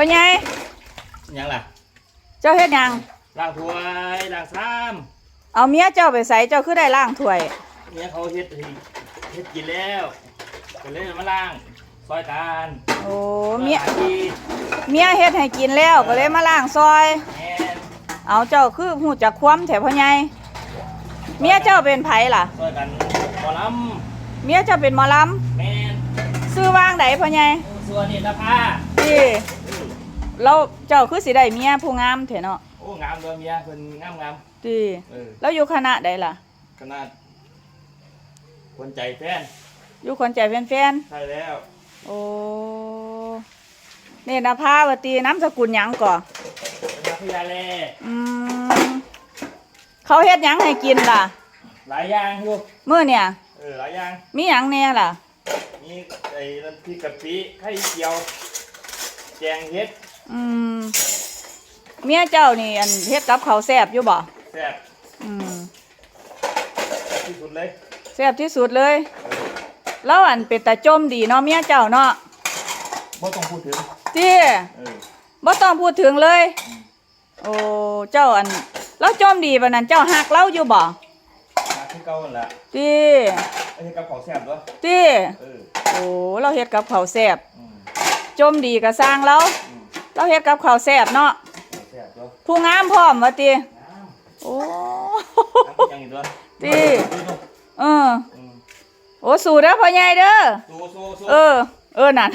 พ่อใหญ่ยังล่ะ เจ้าเฮ็ดหยังล้างถ้วยล้างซ้เอาเมียเจ้าไปใส่เจ้าคือได้ล้างถ้วยำเนี่ยเขาเฮ็ดให้เฮ็ดกินแล้วก็เลยมาล้างซอยกันโอ้เมียพื่อหาที่เมียเฮ็ดให้กินแล้วก็เลยมาล้างซอย แม่นเอาเจ้าคือหูจักความแถวพ่อใหญ่เมียเจ้าเป็นไผล่ะ ซอยกันหมอลเมียเจ้าเป็นหมอลำแม่นำซื้อวางไดพ่อใหญ่ส่วนนี้นะผ้า ที่ เราเจ้าคือสิได้เมียผู้งามเถอะเนาะโอ้งามเด้อเมียเพิ่นงามงามที่ๆเออแล้วอยู่คณะใดล่ะขนาดคนใจแฟนอยู่คนใจแฟนใช่แล้ว ๆโอ้นี่นะพาวตีน้ำสกุลหยังก่อเป็นนักพยาแลอืมเขาเฮ็ดหยังให้กินล่ะหลายอย่างอยู่มื้อเนี่ย เออหลายอย่างมีหยังแน่ล่ะ มีไอ้น้ำพริกกะปิไข่เจียวแกงเฮ็ด อืมเมียเจ้านี่อันเฮ็ดกับข้าวแซ่บอยู่บ่แซ่บอืมที่สุดเลยแซ่บที่สุดเลย แล้วอันเป็นตาจมดีเนาะเมียเจ้าเนาะบ่ต้องพูดถึงที่เออบ่ต้องพูดถึงเลย โอ้เจ้าอันแล้วจมดีปานนั้นเจ้าหักเราอยู่บ่มาที่เก่านั่นแหละที่ไอ้ที่กับของแซ่บด้วยที่เออโอ้เราเฮ็ดกับข้าวแซ่บอืมจมดีก็สร้างเราอืม เราเฮ็ดกับข้าวแซ่บเนาะของแซ่บด้วยผู้งามพร้อมว่าติน้โอ้ำน้ำเป็นยังอีกด้วยดีดูดูเออ อืมโอ้สู้เด้อพ่อใหญ่เด้อ สู้สู้สู้ เออ เออนั่น